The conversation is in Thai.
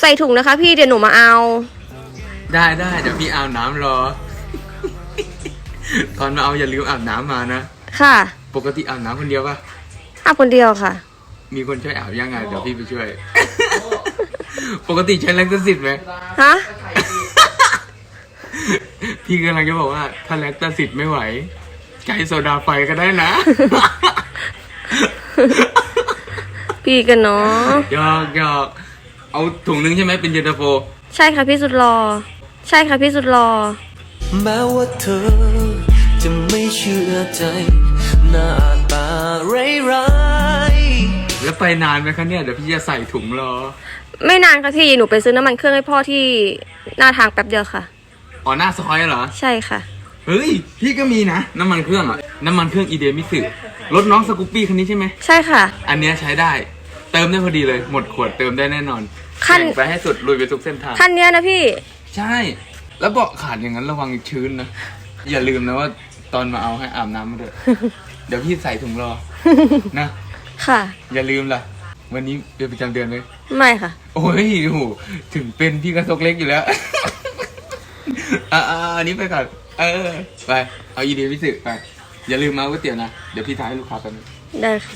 ใส่ถุงนะคะพี่เดี๋ยวหนูมาเอา ได้ได้เดี๋ยวพี่อาบน้ำรอ ตอนมาเอาอย่าลืมอาบน้ำมานะ ค่ะปกติอาบน้ำคนเดียวปะอาบคนเดียวค่ะ มีคนช่วยอาบยังไงเดี๋ยวพี่ไปช่วย ปกติใช้แลคตาซิดไหม ฮะ พี่กำลังจะบอกว่าถ้าแลคตาซิดไม่ไหวใช้โซดาไฟก็ได้นะ พี่กันเนาะ หยอกหยอก เอาถุงนึงใช่ไหมเป็นเย็นตาโฟ ใช่ค่ะพี่สุดรอ ใช่ค่ะพี่สุดรอ แม้ว่าเธอจะไม่เชื่อใจ หน้าตาร้ายแล้วไปนานไหมคะเนี่ยเดี๋ยวพี่จะใส่ถุงรอ ไม่นานค่ะพี่หนูไปซื้อน้ำมันเครื่องให้พ่อที่หน้าทางแป๊บเดียวค่ะ อ๋อหน้าซอยเหรอ ใช่ค่ะ เฮ้ย พี่ก็มีนะ น้ำมันเครื่องอะน้ำมันเครื่องอีเดมิสึรถน้องสกูปปี้คันนี้ใช่ไหม ใช่ค่ะ อันเนี้ยใช้ได้ เติมได้พอดีเลย หมดขวดเติมได้แน่นอนขั้น แข่งไปให้สุดลุยไปทุกเส้นทาง คันเนี้ยนะพี่ ใช่ แล้วเบาะขาดอย่างนั้นระวังชื้นนะ อย่าลืมนะว่าตอนมาเอาให้อาบน้ำมาด้วย เดี๋ยวพี่ใส่ถุงรอ นะ ค่ะ อย่าลืมล่ะ วันนี้เป็นประจำเดือนเลยไม่ค่ะ โอ้ยโอ้โหถึงเป็นพี่กระซกเล็กอยู่แล้ว อ่าอันนี้ไปก่อน เออ ไป เอาอีเดียพิสึไป อย่าลืมมาก๋วยเตี๋ยวนะ เดี๋ยวพี่ทายให้ลูกค้าแป๊บนึง ได้ค่ะ